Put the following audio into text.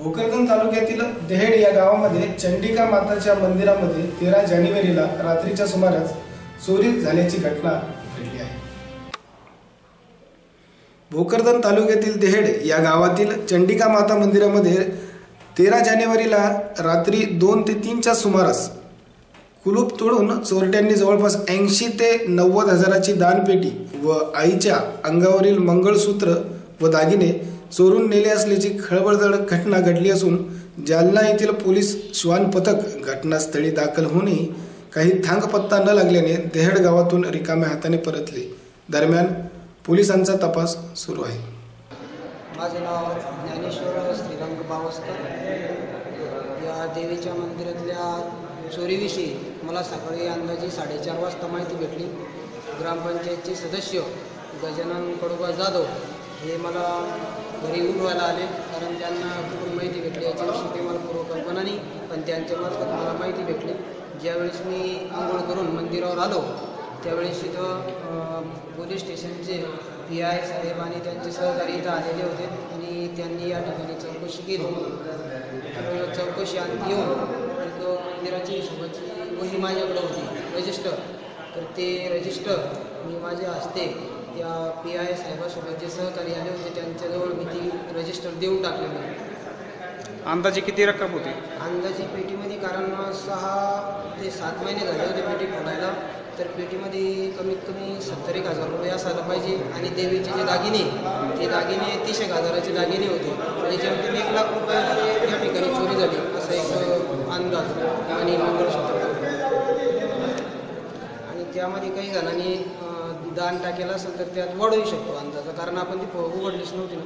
भोकरदन तालुक्यातील देहेड या गावामध्ये चंडिका माताच्या मंदिरामध्ये तेरा जानेवारीला रात्रीच्या सुमारास चोरी झाल्याची घटना घडली आहे. भोकरदन तालुक्यातील देहेड या गावातील चंडिका माता मंदिरामध्ये तेरा जानेवारीला रात्री दोन ते तीनच्या सुमारास कुलूप तोडून चोरट्यांनी जवळपास ऐंशी ते नव्वद हजाराची दानपेटी व आईच्या अंगावरील मंगळसूत्र व दागिने चोरून नेले असल्याची खळबळजनक घटना घडली असून जालना येथील पोलीस श्वान पथक घटनास्थळी दाखल होऊनही काही थांगपत्ता न लागल्याने देहड गावातून रिकाम्या हाताने परतले. दरम्यान पोलिसांचा तपास सुरू आहे. माझं नाव ज्ञानेश्वर श्रीरंग बावस्कर. या देवीच्या मंदिरातल्या चोरीविषयी मला सकाळी अंदाजे साडेचार वाजता माहिती भेटली. ग्रामपंचायतचे सदस्य गजानन कडोबा जाधव हे मला घरी उठवायला आले. कारण त्यांना कुठून माहिती भेटली. याच्याविषयी ते मला पूर्व कल्पना नाही पण त्यांच्यामार्फत मला माहिती भेटली. ज्यावेळेस मी आंघोळ करून मंदिरावर आलो त्यावेळेस इथं पोलीस स्टेशनचे पी आय साहेब आणि त्यांचे सहकारी इथं आलेले होते आणि त्यांनी या ठिकाणी चौकशी केली. चौकशी आणि येऊन एक मंदिराची हिशोबाची वही माझ्याकडे होती. रजिस्टर तर ते रजिस्टर मी माझ्या हस्ते त्या पी आय साहेबासोबत जे सहकारी आले होते. त्यांच्याजवळ मी ती रजिस्टर देऊन टाकलेली अंदाजे किती रक्कम होती? अंदाजे पेटीमध्ये कारण सहा ते सात महिने झाले होते पेटी फोडायला तर पेटीमध्ये कमीत कमी सत्तर एक हजार रुपये असायला पाहिजे. आणि देवीचे जे दागिने ते दागिने तीस एक हजाराचे दागिने होते. म्हणजे जेमतेम एक लाख रुपयाची या ठिकाणी चोरी झाली असा एक अंदाज आणि मंगळसूत्र आणि त्यामध्ये काही जणांनी दान टाकेलं असेल तर त्यात वाढवू शकतो अंदाजा. कारण आपण ती उघडलीच नव्हती ना.